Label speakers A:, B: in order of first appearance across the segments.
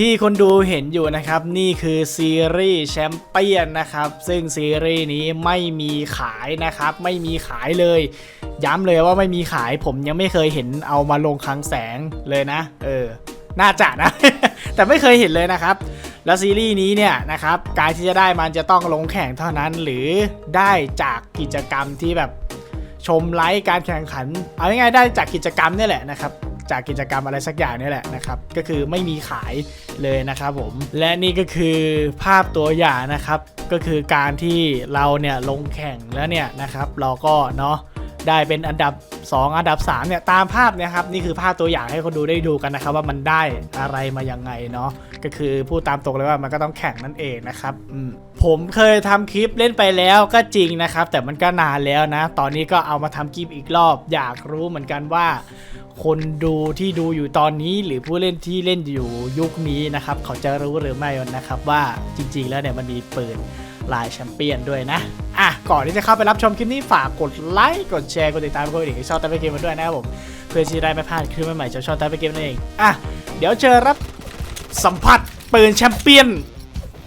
A: ที่คนดูเห็นอยู่นะครับ นี่คือซีรีส์แชมเปี้ยนนะครับ ซึ่งซีรีส์นี้ไม่มีขายนะครับ ไม่มีขายเลย ย้ำเลยว่าไม่มีขายผมยังไม่เคยเห็นเอามาลงคลังแสงเลยนะ เออ น่าจะนะ แต่ไม่เคยเห็นเลยนะครับ แล้วซีรีส์นี้เนี่ยนะครับ การที่จะได้มันจะต้องลงแข่งเท่านั้น หรือได้จากกิจกรรมที่แบบชมไลฟ์การแข่งขัน เอาง่ายๆได้จากกิจกรรมนี่แหละนะครับ จากกิจกรรมอะไรสักอย่างนี่แหละนะครับก็คือไม่มีขายเลยนะครับผมและนี่ก็คือภาพตัวอย่างนะครับ ก็คือการที่เราเนี่ยลงแข่งแล้วเนี่ยนะครับเราก็เนาะได้เป็นอันดับ 2 อันดับ3เนี่ยตามภาพเนะครับนี่คือภาพตัวอย่างให้คนดูได้ดูกันนะครับ ว่ามันได้อะไรมายังไงเนาะก็คือพูดตามตรงเลยว่ามันก็ต้องแข่งนั่นเองนะครับผมเคยทำคลิปเล่นไปแล้วก็จริงนะครับ แต่มันก็นานแล้วนะ ตอนนี้ก็เอามาทำคลิปอีกรอบ อยากรู้เหมือนกันว่า คนดูที่ดูอยู่ตอนนี้หรือผู้เล่นที่เล่นอยู่ยุคนี้นะครับ เขาจะรู้หรือไม่นะครับว่าจริง ๆ แล้วเนี่ยมันมีปืนลายแชมเปี้ยนด้วยนะอะก่อนที่จะเข้าไปรับชมคลิปนี้ฝากกดไลค์กดแชร์กดติดตามกดกระดิ่งให้ช่องตั้งเกมมาด้วยนะครับผมเพื่อที่จะได้ไม่พลาดคลิปใหม่ๆจากช่องตั้งเกมนั่นเองอะเดี๋ยวเจอรับสัมผัสปืนแชมเปี้ยน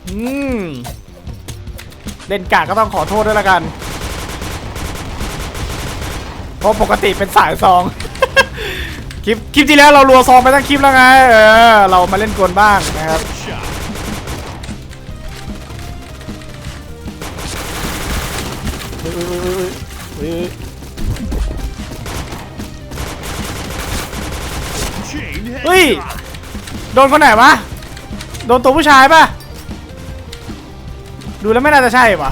A: อืมเล่นกาก็ต้องขอโทษด้วยละกันเพราะปกติเป็นสายซอง ลิปคลิปที่แล้วเรารัวซองไปตั้งคลิปแล้วไง เออ เรามาเล่นกลบ้างนะครับเฮ้ย โดนคนไหนวะ โดนตัวผู้ชายป่ะ ดูแล้วไม่น่าจะใช่ปะ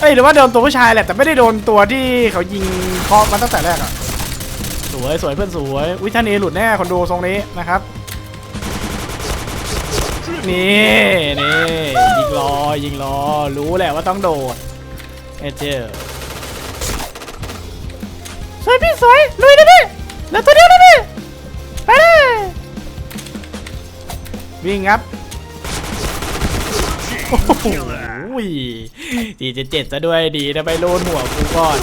A: เอ้ยหรือว่าโดนตัวผู้ชายแหละแต่ไม่ได้โดนตัวที่เขายิงเคาะมาตั้งแต่แรกอะ สวยสวยเพื่อนสวยวิท่านเอหลุดแน่คนดูทรงนี้นะครับนี่นี่ยิงรอยิงรอรู้แหละว่าต้องโดดเอเจอร์สวยพี่สวยลุยนะพี่เหลือตัวเดียวนะพี่ไปเลยวิ่งครับโอ้โหดีเจ็ดเจ็ดซะด้วยดีนะไปโลนหัวกูก่อน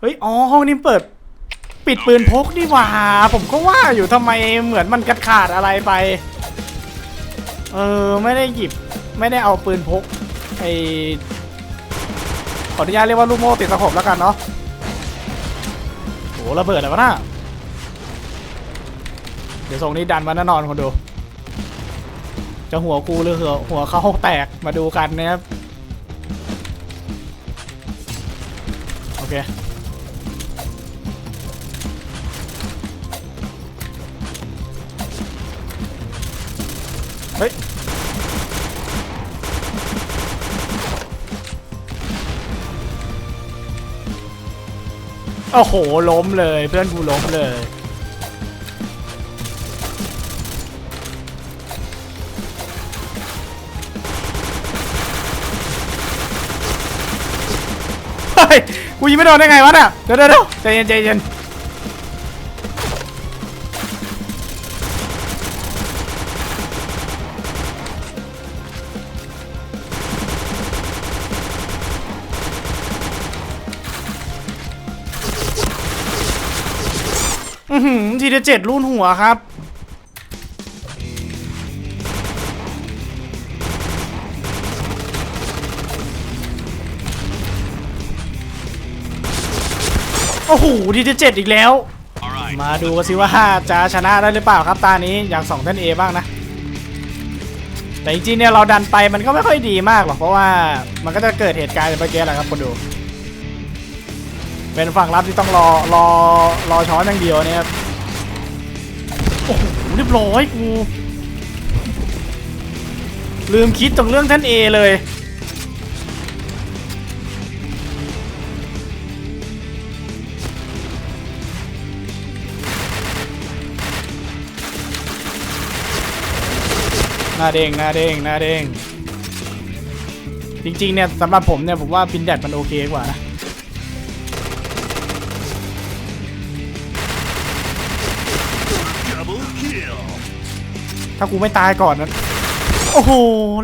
A: เฮ้ย อ๋อ ห้องนี้เปิด ปิดปืนพกนี่หว่า ผมก็ว่าอยู่ทำไมเหมือนมันกัดขาดอะไรไป เออ ไม่ได้หยิบ ไม่ได้เอาปืนพก ไอขออนุญาตเรียกว่าลูกโม่ติดสะขบแล้วกันเนาะโหระเบิดอะไรวะน่ะเดี๋ยวทรงนี้ดันมาแน่นอนคนดู จะหัวกูหรือหัวหัวเขาแตกมาดูกันนะครับ โอเค อ้โหล้มเลยเพื่อนกูล้มเลยเฮ้ยกูยิงไม่โดนได้ไงวะเนี่ยเดี๋ยวเดี๋ยวเดี๋ยวใจเย็นใจเย็น อหือทีเดียเจ็ดรุ่นหัวครับ โอ้โหทีเดียวเจ็ดอีกแล้ว
B: right.
A: มาดูกันสิว่าจะชนะได้หรือเปล่าครับตานี้อย่างสองท่านเอบ้างนะ แต่จริงๆเนี่ยเราดันไปมันก็ไม่ค่อยดีมากหรอกเพราะว่ามันก็จะเกิดเหตุการณ์อย่างเมื่อกี้แหละครับคนดูเป็นฝั่งรับที่ต้องรอรอรอช้อนอย่างเดียวเนี่ยครับ เรียบร้อยกูลืมคิดตรงเรื่องท่านเอเลย หน้าเด้งหน้าเด้งหน้าเด้งจริงๆเนี่ยสำหรับผมเนี่ยผมว่าพินแดดมันโอเคกว่านะ ถ้ากูไม่ตายก่อนนะโอ้โห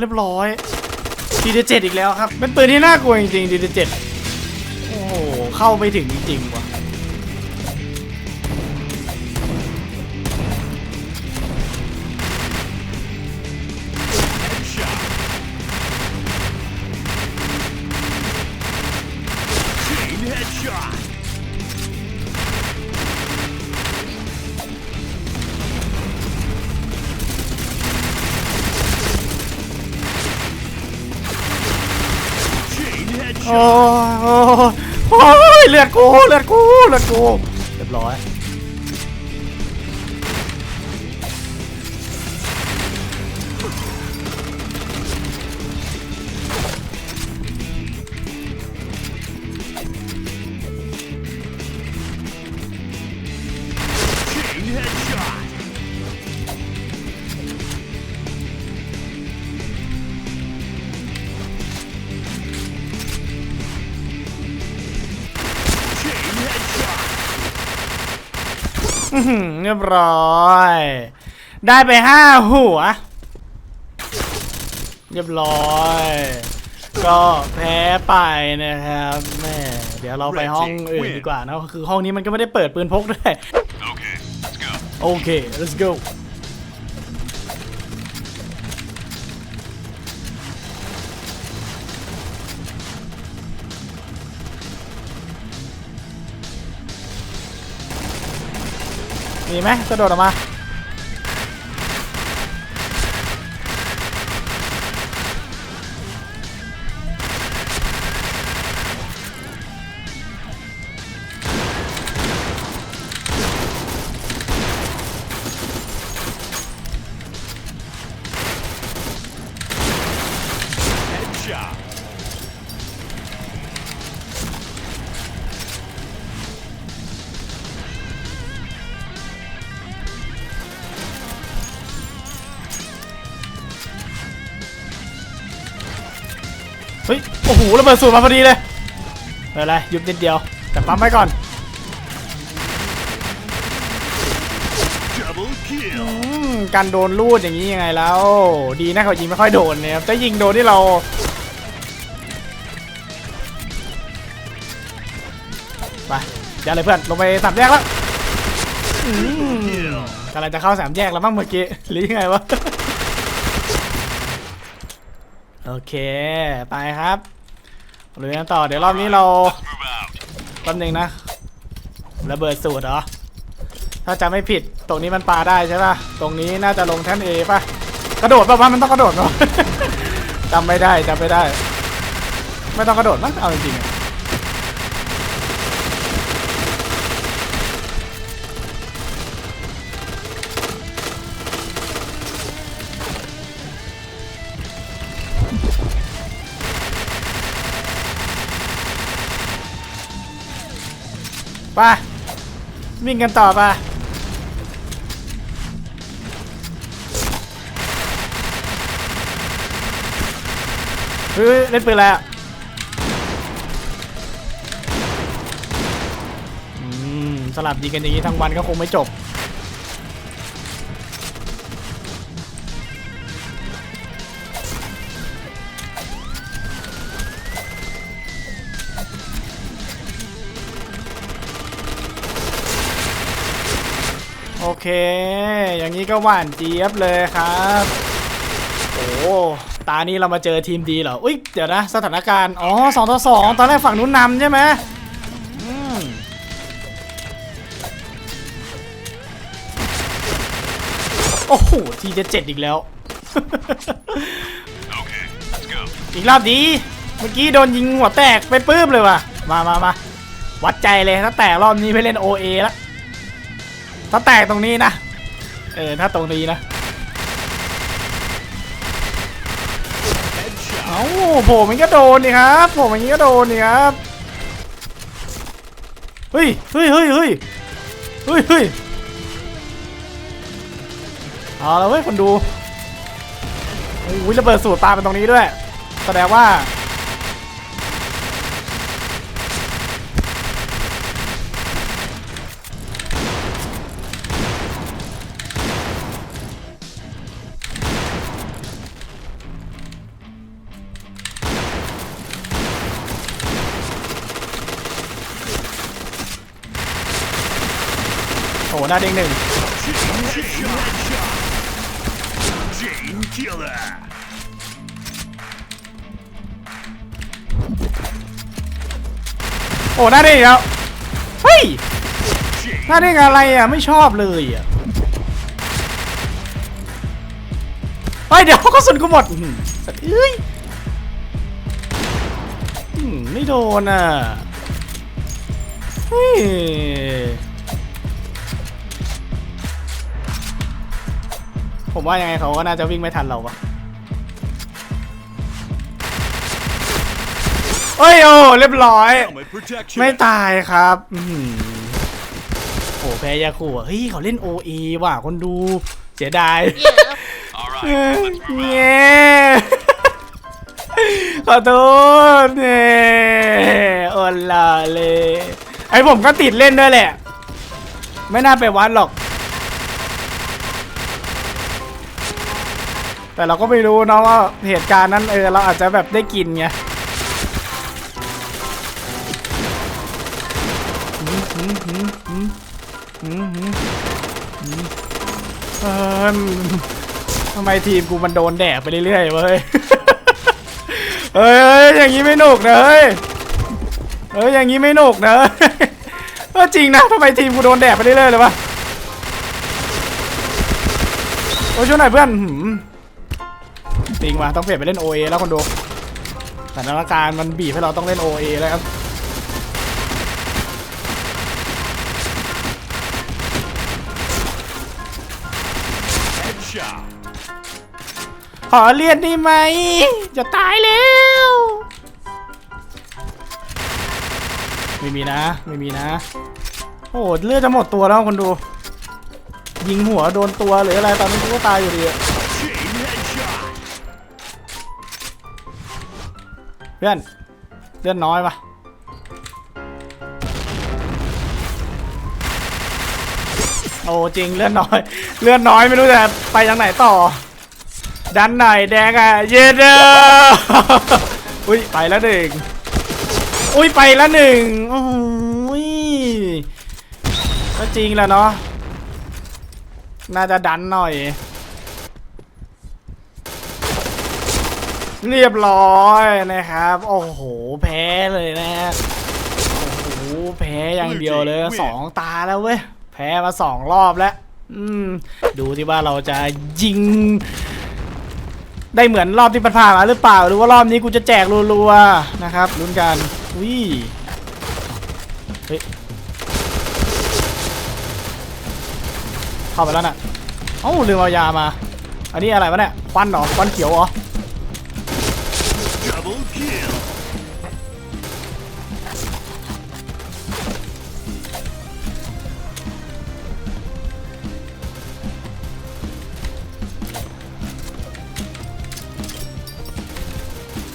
A: เรียบร้อยดีเดเจ็ดอีกแล้วครับ เป็นปืนที่น่ากลัวจริงๆดีเดเจ็ดโอ้โห เข้าไม่ถึงจริงๆว่ะ โอ้โอ้โอ้ยเลือดกูเลือดกูเลือดกูเรียบร้อย เรียบร้อย ได้ไปห้าหัว เรียบร้อย ก็แพ้ไปนะครับแม่เดี๋ยวเราไปห้องอื่นดีกว่านะคือห้องนี้มันก็ไม่ได้เปิดปืนพกด้วย
B: Okay, let's go.
A: โอเค let's go มีไหมกระโดดออกมา หระเบิดสูตรมาพอดีเลยไม่เป็นไรหยุดนิดเดียว แต่ปั๊มไว้ก่อน
B: Double
A: อื
B: kill.
A: มการโดนลูดอย่างนี้ยังไงแล้ว ดีนะเขายิงไม่ค่อยโดนเนี่ยครับถ้ายิงโดนที่เราไปอย่าเลยเพื่อนลงไปสามแยกแล้วอืมกำลังจะเข้าสามแยกแล้วมั้งเมื่อกี้หรือยังไงวะ โอเค ไปครับ ลุยกันต่อเดี๋ยวรอบนี้เรา
B: ตำ
A: แป๊บนึงนะระเบิดสูตรเหรอถ้าจำไม่ผิดตรงนี้มันปาได้ใช่ป่ะตรงนี้น่าจะลงแท่นเอป่ะกระโดดป่ะว่ามันต้องกระโดดเนาะจำไม่ได้จำไม่ได้ ไม่ต้องกระโดดมั้งเอาจริงๆ ไปวิ่งกันต่อไปเฮ้ยเล่นปืนแล้วสลับยิงกันอย่างนี้ทั้งวันก็คงไม่จบ เค อย่างนี้ก็หวานเจี๊ยบเลยครับ โอ้ตานี้เรามาเจอทีมดีเหรอ อุ้ย เดี๋ยวนะ สถานการณ์ อ๋อสองต่อสองตอนแรกฝั่งนู้นนำใช่ไหมโอ้โห ทีเจ็ดอีกแล้ว
B: Okay,
A: อีกรอบดี เมื่อกี้โดนยิงหัวแตกไปปื้มเลยว่ะ มามามาวัดใจเลยถ้าแตกรอบนี้ไปเล่น OA แล้ว ถ้าแตกตรงนี้นะ เออ ถ้าตรงนี้นะ เอาโผล่มันก็โดนนี่ครับโผล่มันก็โดนนี่ครับ เฮ้ย เฮ้ยเฮ้ยเฮ้ยเฮ้ยเฮ้ยเอาแล้วเว้ยคนดูโอ้ยระเบิดสูตรปลาเป็นตรงนี้ด้วย แสดงว่า หน้าเด้งหนึ่งโอ้หน้าเด้งแล้วเฮ้ยหน้าเด้งอะไรอะไม่ชอบเลยอะเฮ้ยเดี๋ยวกระสุนกูหมดสัตว์เอ้ยไม่โดนอะเฮ้ย ผมว่ายังไงเขาก็น่าจะวิ่งไม่ทันเราปะเอ้ยโอ้เรียบร้อย
B: Helmet protection.
A: ไม่ตายครับอื้อหือโอ้แพ้ยาคูอะเฮ้ยเขาเล่น OE ว่ะคนดูเสียดาย
B: All
A: เอ
B: right,
A: อ
B: let's move
A: เง
B: out.
A: ขอโทษเนี่ยโอลาเลยไอผมก็ติดเล่นด้วยแหละ ไม่น่าไปวัดหรอก แต่เราก็ไม่รู้เนาะว่าเหตุการณ์นั้นเออเราอาจจะแบบได้กินไงเออทำไมทีมกูมันโดนแดกไปเรื่อยๆเว้ยเอ้ยอย่างนี้ไม่หนุกนะเฮ้ยเอ้ยอย่างนี้ไม่หนุกนะเออจริงนะทำไมทีมกูโดนแดกไปเรื่อยๆเลยวะโอ้ยช่วยหน่อยเพื่อน จริงว่ะต้องเปลี่ยนไปเล่น OA แล้วคนดูสถานการณ์มันบีบให้เราต้องเล่น OA แล้วครับขอเลียนได้ไหม จะตายแล้ว ไม่มีนะ ไม่มีนะ โอ้โหเลือดจะหมดตัวแล้วคนดู ยิงหัวโดนตัวหรืออะไรตอนนี้ก็ตายอยู่ดี พื่อนเลือดน้อยปะโอ้จริงเลือดน้อย เลือดน้อยไม่รู้จะไปทางไหนต่อ ดันไหนอยแดงอะเย็นเด้ออุ้ยไปแล้วหนึ่งอุ้ยไปแล้วหนึ่งโอ้ยก็จริงแหล้วเนาะน่าจะดันหน่อย เรียบร้อยนะครับ โอ้โห แพ้เลยนะฮะโอ้โห แพ้อย่างเดียวเลยสองตาแล้วเว้ย แพ้มาสองรอบแล้ว อืม ดูที่ว่าเราจะยิง ได้เหมือนรอบที่ผ่านมาหรือเปล่า หรือว่ารอบนี้กูจะแจกรัวๆนะครับลุ้นกันวิเฮ้ย เข้าไปแล้วน่ะเอ้าลืมเอายามา อันนี้อะไรวะเนี่ย ควันเหรอ ควันเขียวเหรอ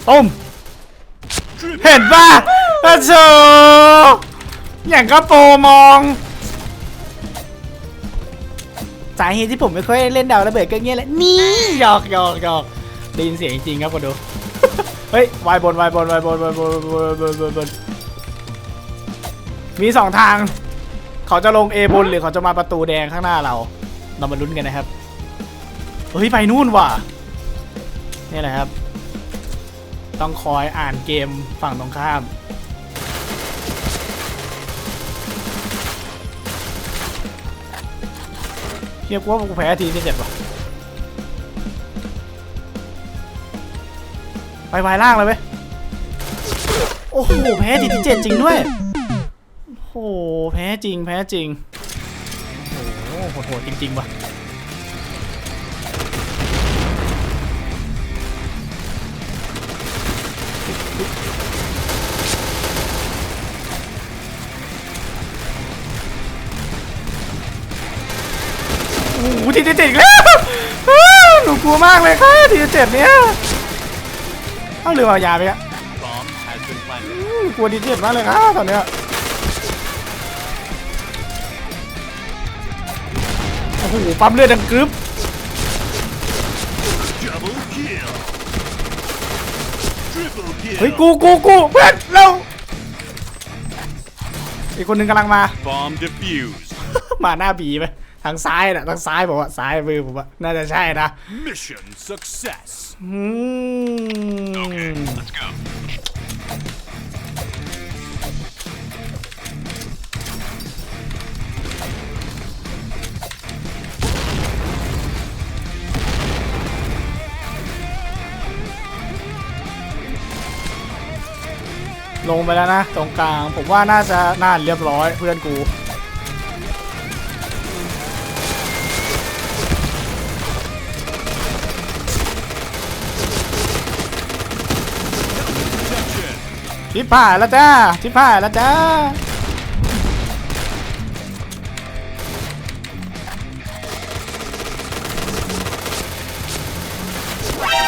A: ต้ม เห็นป่ะโอ้โหอย่างก็โปรมอง สาเหตุที่ผมไม่ค่อยเล่นดาวระเบิดก็เงี้ยแหละ นี่หยอกหยอกหยอกได้ยินเสียงจริงครับคนดู เฮ้ยวายบนวายบนวายบนวายบนวายบนวายบนวายบนมีสองทาง เขาจะลง A บนหรือเขาจะมาประตูแดงข้างหน้าเรา เรามาลุ้นกันนะครับ เฮ้ยไปนู่นว่ะนี่แหละครับ ต้องคอยอ่านเกมฝั่งตรงข้าม เรียกว่ากูแพ้ทีที่เจ็ดว่ะไปวายล่างเลยเว้ยโอ้โห แพ้ทีที่เจ็ดจริงด้วย โอ้โห แพ้จริง แพ้จริง โอ้โหโหดๆจริงๆว่ะ อ้โหทีที่เจ็ดอีกแล้วอ้าวหนูกลัวมากเลยค่ะทีที่เจ็ดเนี่ยเอ้าลืมเอายาไปอะ
B: bomb has been planted.
A: อืมกลัวทีที่เจ็ดมากเลยค่ะตอนเนี้ยโอ้โหปั๊มเลือดดังกรึ๊บ
B: Double kill. Triple kill.
A: เฮ้ยกูกูกูเพื่อนเร็วอีกคนหนึ่งกำลังมา
B: Bomb defused.
A: มาหน้าบีไปทางซ้ายน่ะทางซ้ายผมว่าซ้ายมือผมว่าน่าจะใช่นะ
B: Mission success.
A: อืม
B: Let's go.
A: รลงไปแล้วนะ ตรงกลาง ผมว่าน่าจะน่าเรียบร้อยเพื่อนกู ชิบหายแล้วจ้าชิบหายแล้วจ้า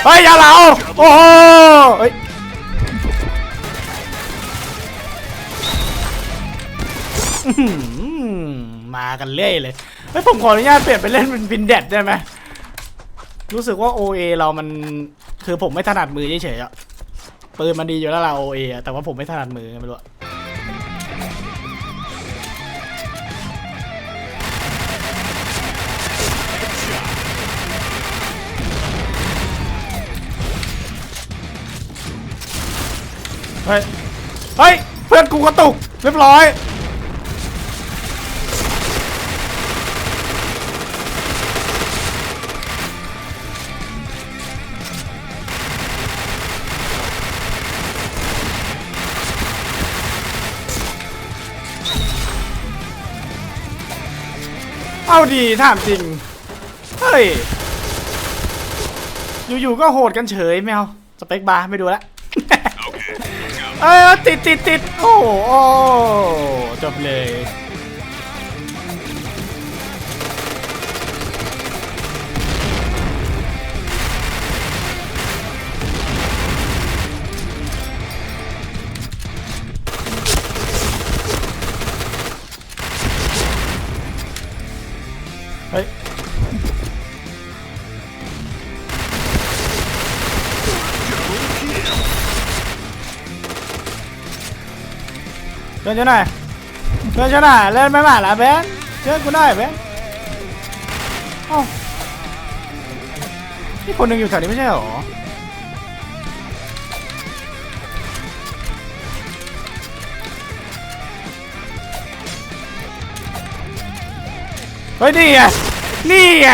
A: เฮ้ยอย่าเหลาโอ้โหเฮ้ยมากันเรื่อยเลยเฮ้ยผมขออนุญาตเปลี่ยนไปเล่นเป็นบินเด็ดได้ไหมรู้สึกว่า OA เรามันคือผมไม่ถนัดมือเฉยๆอะ ปืนมันดีอยู่แล้วเราโอเอะแต่ว่าผมไม่ถนัดมือไงไม่รู้อะเฮ้ย เฮ้ย เพื่อนกูกระตุก เรียบร้อย เอาดีถามจริง เฮ้ย อยู่ๆก็โหดกันเฉยแมวสเปคบาร์ไม่ดูละเอ้ยติดติดติดโอ้โหโอ้จบเลย เพื่อนช่วยหน่อยเพื่อนช่วยหน่อยเล่นไม่มาละเบนช่วยกูหน่อยเบนเอ้านี่คนหนึ่งอยู่แถวนี้ไม่ใช่หรอเฮ้ยนี่ไงนี่ไง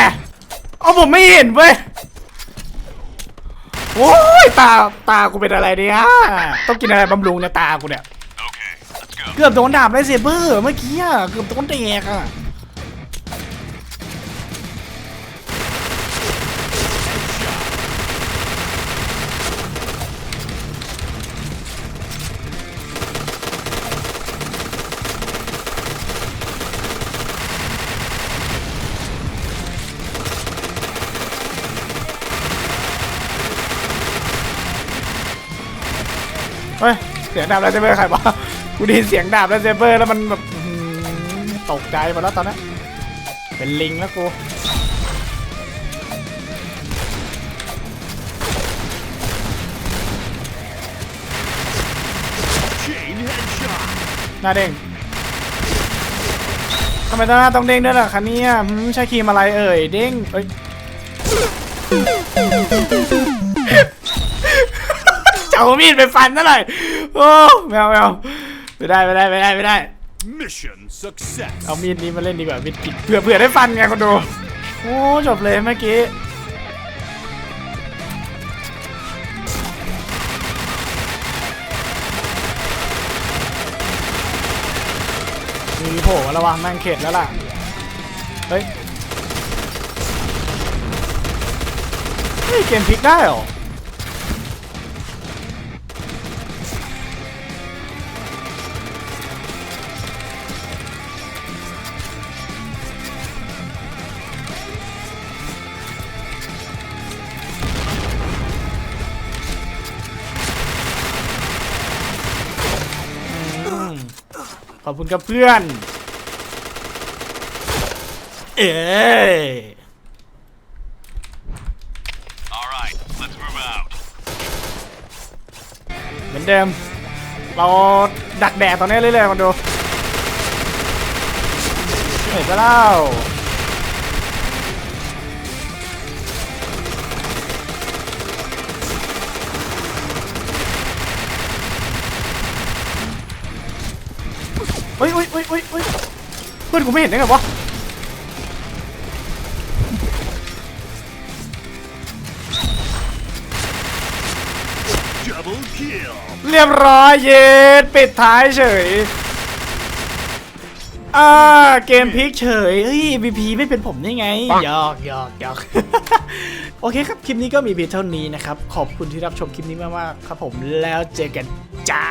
A: เอาผมไม่เห็นเว้ยโอ้ยตาตากูเป็นอะไรเนี่ยต้องกินอะไรบำรุงเนี่ยตากูเนี่ย เกือบโดนดาบไรเซเบอร์เมื่อกี้อะเกือบโดนแดกอะเฮ้ยเสียดาบไรเซเบอร์ใครวะ กูได้ยินเสียงดาบไรเซเบอร์แล้วมันแบบตกใจหมดแล้วตอนนั้นเป็นลิงแล้วกูหน้าเด้งทำไมต้องหน้าต้องเด้งด้วยล่ะคะเนี่ยใช้ครีมอะไรเอ่ยเด้งเอ้ยจะเอามีดไปฟันซะหน่อยโอ้แมวแมว ไม่ได้ไม่ได้ไม่ได้ไม่ได้
B: Mission success.
A: เอามีดนี้มาเล่นดีกว่ามีดกิดเผื่อเผื่อได้ฟันไงคนดูโอ้จบเลยเมื่อกี้มีโผล่มาแล้ววะแม่งเข็ดแล้วล่ะ เฮ้ย เฮ้ย เกมพลิกได้เหรออื ขอบคุณครับเพื่อน เอ้ย
B: All right, let's move out.
A: เหมือนเดิม เราดักแดดตอนนี้เรื่อยๆมาดูเห็นปะเล่า เฮ้ยเฮ้ยเฮ้ยเฮ้ยเฮ้ยเพื่อนกูไม่เห็นได้ไงวะ
B: Double kill.
A: เรียบร้อยเย็ดปิดท้ายเฉยอ่าเกมพลิกเฉยเฮ้ย MVP ไม่เป็นผมได้ไงหยอกหยอกหยอกโอเคครับ คลิปนี้ก็มีเพียงเท่านี้นะครับ ขอบคุณที่รับชมคลิปนี้มากๆครับผมแล้วเจอกันจ้า